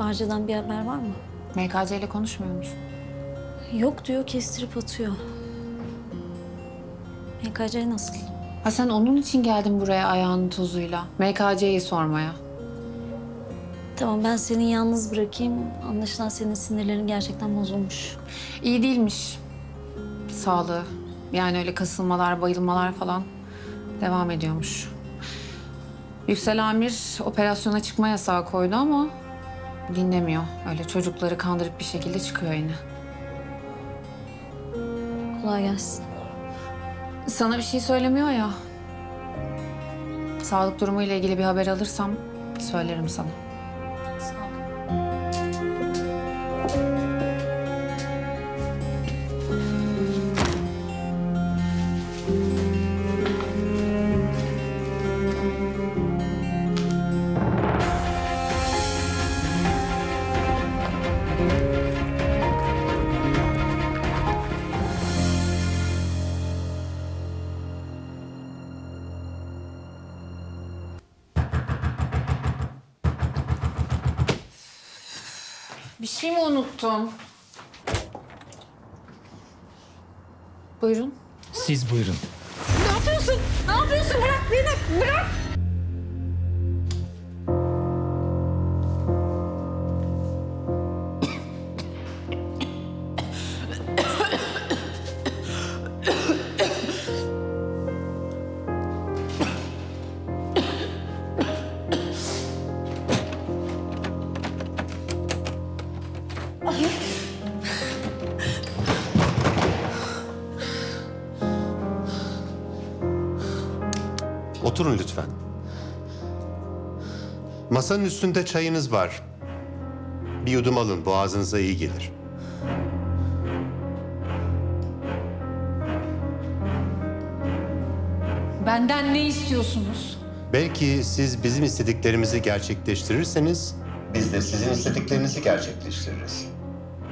Barca'dan bir haber var mı? MKC ile konuşmuyor musun? Yok diyor, kestirip atıyor. MKC nasıl? Ha sen onun için geldin buraya ayağının tozuyla. MKC'yi sormaya. Tamam ben seni yalnız bırakayım. Anlaşılan senin sinirlerin gerçekten bozulmuş. İyi değilmiş. Sağlığı. Yani öyle kasılmalar, bayılmalar falan devam ediyormuş. Yüksel Amir operasyona çıkma yasağı koydu ama dinlemiyor. Öyle çocukları kandırıp bir şekilde çıkıyor yine. Kolay gelsin. Sana bir şey söylemiyor ya. Sağlık durumu ile ilgili bir haber alırsam söylerim sana. Şey mi unuttum? Buyurun. Siz buyurun. Ne yapıyorsun? Ne yapıyorsun? Bırak beni. Bırak. Oturun lütfen. Masanın üstünde çayınız var. Bir yudum alın, boğazınıza iyi gelir. Benden ne istiyorsunuz? Belki siz bizim istediklerimizi gerçekleştirirseniz... Biz de sizin istediklerinizi gerçekleştiririz.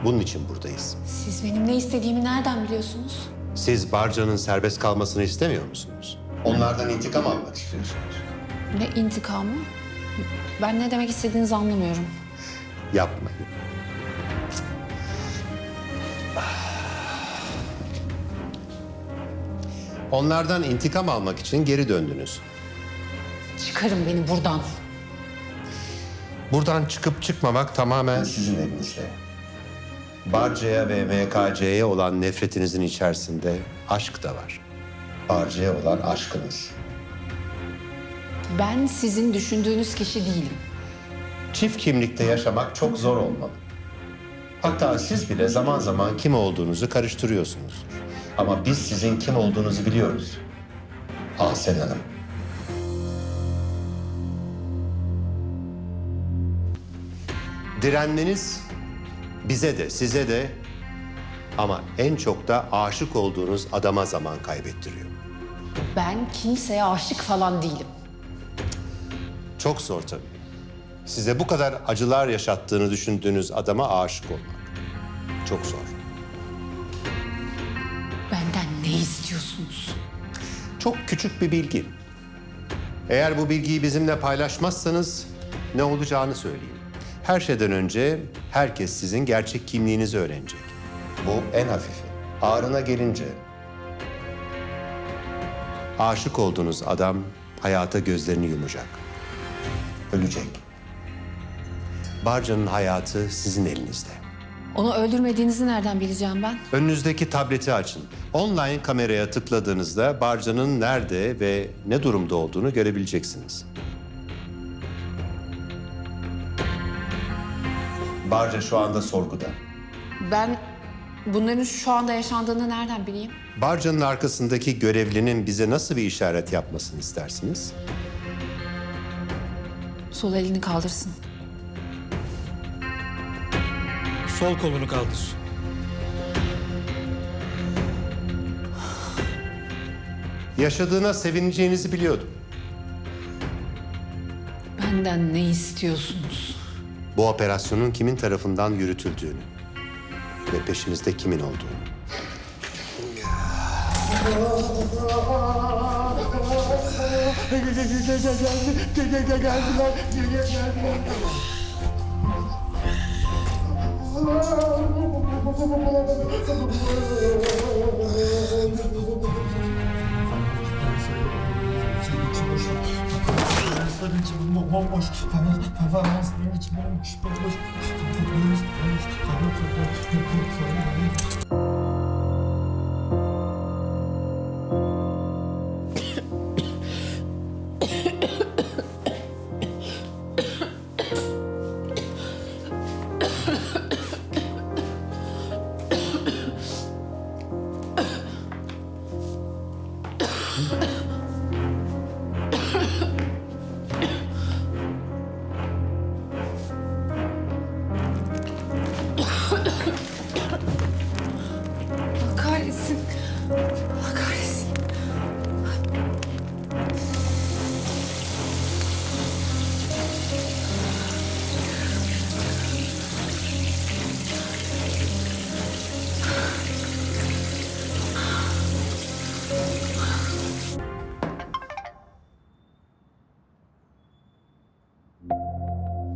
Bunun için buradayız. Siz benim ne istediğimi nereden biliyorsunuz? Siz Barca'nın serbest kalmasını istemiyor musunuz? Onlardan intikam almak istiyorsunuz. Ne intikamı? Ben ne demek istediğinizi anlamıyorum. Yapmayın. Onlardan intikam almak için geri döndünüz. Çıkarın beni buradan. Buradan çıkıp çıkmamak tamamen sizin elinizde. Barca'ya ve MKC'ye olan nefretinizin içerisinde aşk da var. Barca'ya olan aşkınız. Ben sizin düşündüğünüz kişi değilim. Çift kimlikte yaşamak çok zor olmalı. Hatta siz bile zaman zaman kim olduğunuzu karıştırıyorsunuzdur. Ama biz sizin kim olduğunuzu biliyoruz. Ahsen Hanım. Direnmeniz bize de size de ama en çok da aşık olduğunuz adama zaman kaybettiriyor. Ben kimseye aşık falan değilim. Çok zor tabii. Size bu kadar acılar yaşattığını düşündüğünüz adama aşık olmak. Çok zor. Benden ne istiyorsunuz? Çok küçük bir bilgi. Eğer bu bilgiyi bizimle paylaşmazsanız ne olacağını söyleyeyim. Her şeyden önce herkes sizin gerçek kimliğinizi öğrenecek. Bu en hafifi. Ağrına gelince aşık olduğunuz adam hayata gözlerini yumacak. Ölecek. Barca'nın hayatı sizin elinizde. Onu öldürmediğinizi nereden bileceğim ben? Önünüzdeki tableti açın. Online kameraya tıkladığınızda Barca'nın nerede ve ne durumda olduğunu görebileceksiniz. Barca şu anda sorguda. Ben bunların şu anda yaşandığını nereden bileyim? Barca'nın arkasındaki görevlinin bize nasıl bir işaret yapmasını istersiniz? Sol elini kaldırsın. Sol kolunu kaldır. Yaşadığına sevineceğinizi biliyordum. Benden ne istiyorsunuz? Bu operasyonun kimin tarafından yürütüldüğünü ve peşimizde kimin olduğunu. Performansların içi bom- bomboş. Performans- Performansların içi bomboş. Bomboş. Performans- performans-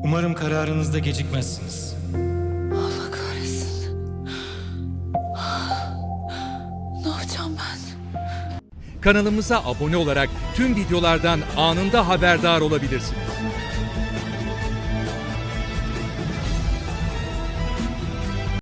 Umarım kararınızda gecikmezsiniz. Allah kahretsin. Ne yapacağım ben? Kanalımıza abone olarak tüm videolardan anında haberdar olabilirsiniz.